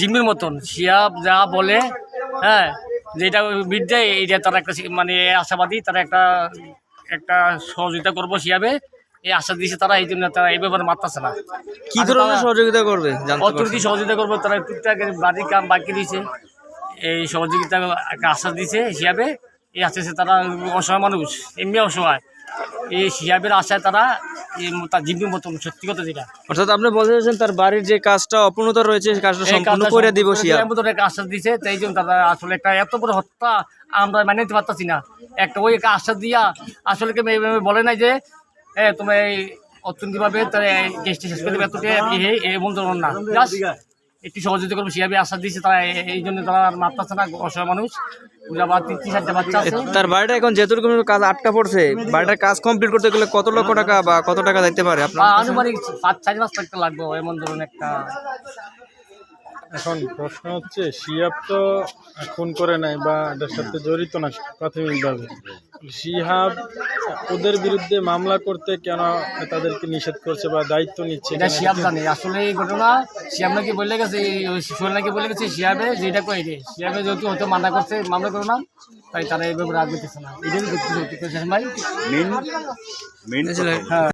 জিম্মির মতন। শিয়াব যা বলে হ্যাঁ যেটা বিদ্যে এইটা তারা একটা মানে আশাবাদী তারা একটা একটা সহযোগিতা করব শিয়াবে। এই আশা দিয়েছে তারা এই জন্য তারা এই ব্যাপারে মারতেছে না। কি ধরনের সহযোগিতা করবে? অর্থনীতি সহযোগিতা করব তারা টুকটাক বাড়ির কাম বাকি দিয়েছে এই সহযোগিতা একটা আশ্বাস দিয়েছে হিসাবে এই আশ্বাসে তারা অসহায় মানুষ এমনি অসহায়। এই হিসাবের আশায় তারা তার জীবনের মতন সত্যি কথা যেটা। অর্থাৎ আপনি বলতে চাইছেন তার বাড়ির যে কাজটা অপূর্ণতা রয়েছে কাজটা এই সম্পূর্ণ করে দিব একটা আশ্বাস দিয়েছে তাই জন্য তারা আসলে একটা এত বড় হত্যা আমরা মানে নিতে পারতাছি না। একটা ওই একটা আশ্বাস দিয়া আসলে কি এইভাবে বলে নাই যে হ্যাঁ তুমি এই অর্থনৈতিকভাবে তার কেসটি শেষ করে দেবে এতটা এই এমন না। একটু সহযোগিতা করব শিয়াবে আশ্বাস দিয়েছে তারা এই- জন্য তারা আর মারতাছে না অসহায় মানুষ। তার বাড়িটা এখন যেহেতু কাজ আটকা পড়ছে বাড়িটার কাজ কমপ্লিট করতে গেলে কত লক্ষ টাকা বা কত টাকা দিতে পারে আপনার আনুমানিক পাঁচ চার লাগবে এমন ধরনের একটা। এখন প্রশ্ন হচ্ছে শিয়াব তো খুন করে নাই বা এটার সাথে জড়িত না প্রাথমিকভাবে। শিহাব ওদের বিরুদ্ধে মামলা করতে কেন তাদেরকে নিষেধ করছে বা দায়িত্ব নিচ্ছে এটা? শিয়াব জানে। আসলে এই ঘটনা শিয়াব নাকি বলে গেছে সোহেল নাকি বলে গেছে শিয়াবে যেটা কয়ে রে শিয়াবে যেহেতু হয়তো মানা করছে মামলা করো না তাই তারা এইভাবে রাগ দিতেছে না। এটাই ভাই? মেন ভাই আসলে হ্যাঁ।